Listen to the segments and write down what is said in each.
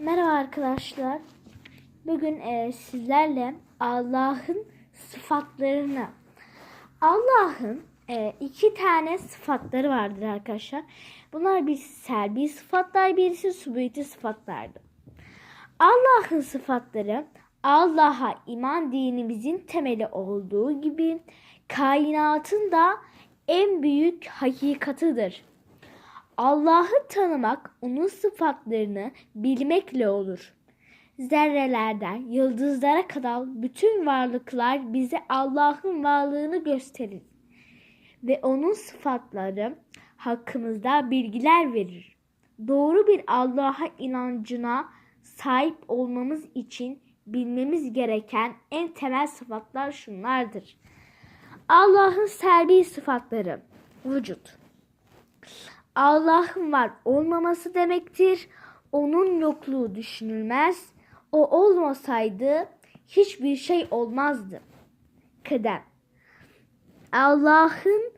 Merhaba arkadaşlar. Bugün e, sizlerle Allah'ın sıfatlarını Allah'ın e, iki tane sıfatları vardır arkadaşlar. Bunlar birisi selbi sıfatlar, birisi subiti sıfatlardır. Allah'ın sıfatları Allah'a iman dinimizin temeli olduğu gibi kainatın da en büyük hakikatıdır. Allah'ı tanımak onun sıfatlarını bilmekle olur. Zerrelerden yıldızlara kadar bütün varlıklar bize Allah'ın varlığını gösterir ve onun sıfatları hakkımızda bilgiler verir. Doğru bir Allah'a inancına sahip olmamız için bilmemiz gereken en temel sıfatlar şunlardır. Allah'ın selbi sıfatları vücut. Allah'ın var olmaması demektir. Onun yokluğu düşünülmez. O olmasaydı hiçbir şey olmazdı. Kıdem. Allah'ın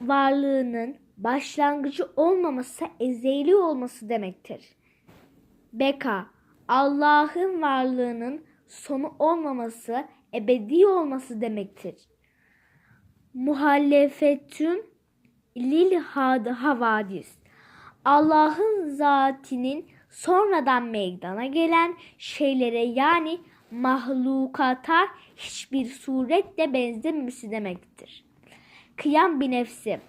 varlığının başlangıcı olmaması ezeli olması demektir. Beka. Allah'ın varlığının sonu olmaması ebedi olması demektir. Muhallefetün lil havadis. Allah'ın zatinin sonradan meydana gelen şeylere yani mahlukata hiçbir suretle benzememesi demektir. Kıyam bir nefsi.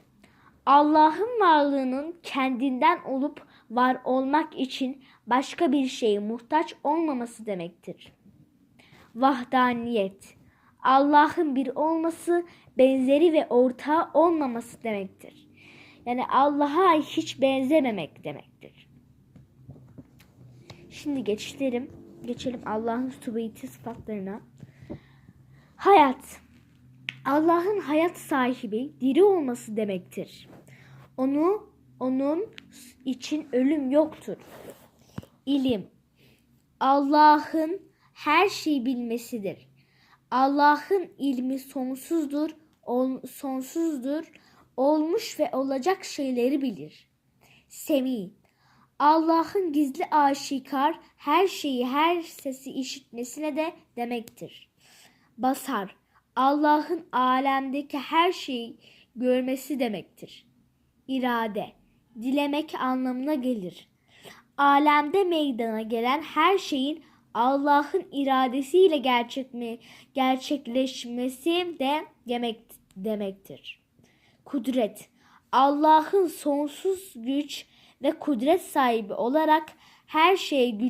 Allah'ın varlığının kendinden olup var olmak için başka bir şeye muhtaç olmaması demektir. Vahdaniyet. Allah'ın bir olması, benzeri ve ortağı olmaması demektir. Yani Allah'a hiç benzememek demektir. Şimdi geçelim, geçelim Allah'ın subiti sıfatlarına. Hayat. Allah'ın hayat sahibi, diri olması demektir. Onu onun için ölüm yoktur. İlim. Allah'ın her şeyi bilmesidir. Allah'ın ilmi sonsuzdur, ol, sonsuzdur, olmuş ve olacak şeyleri bilir. Semi. Allah'ın gizli aşikar her şeyi, her sesi işitmesine de demektir. Basar. Allah'ın alemdeki her şeyi görmesi demektir. İrade. Dilemek anlamına gelir. Alemde meydana gelen her şeyin Allah'ın iradesiyle gerçek gerçekleşmesi de demek, demektir. Kudret Allah'ın sonsuz güç ve kudret sahibi olarak her şeye gücü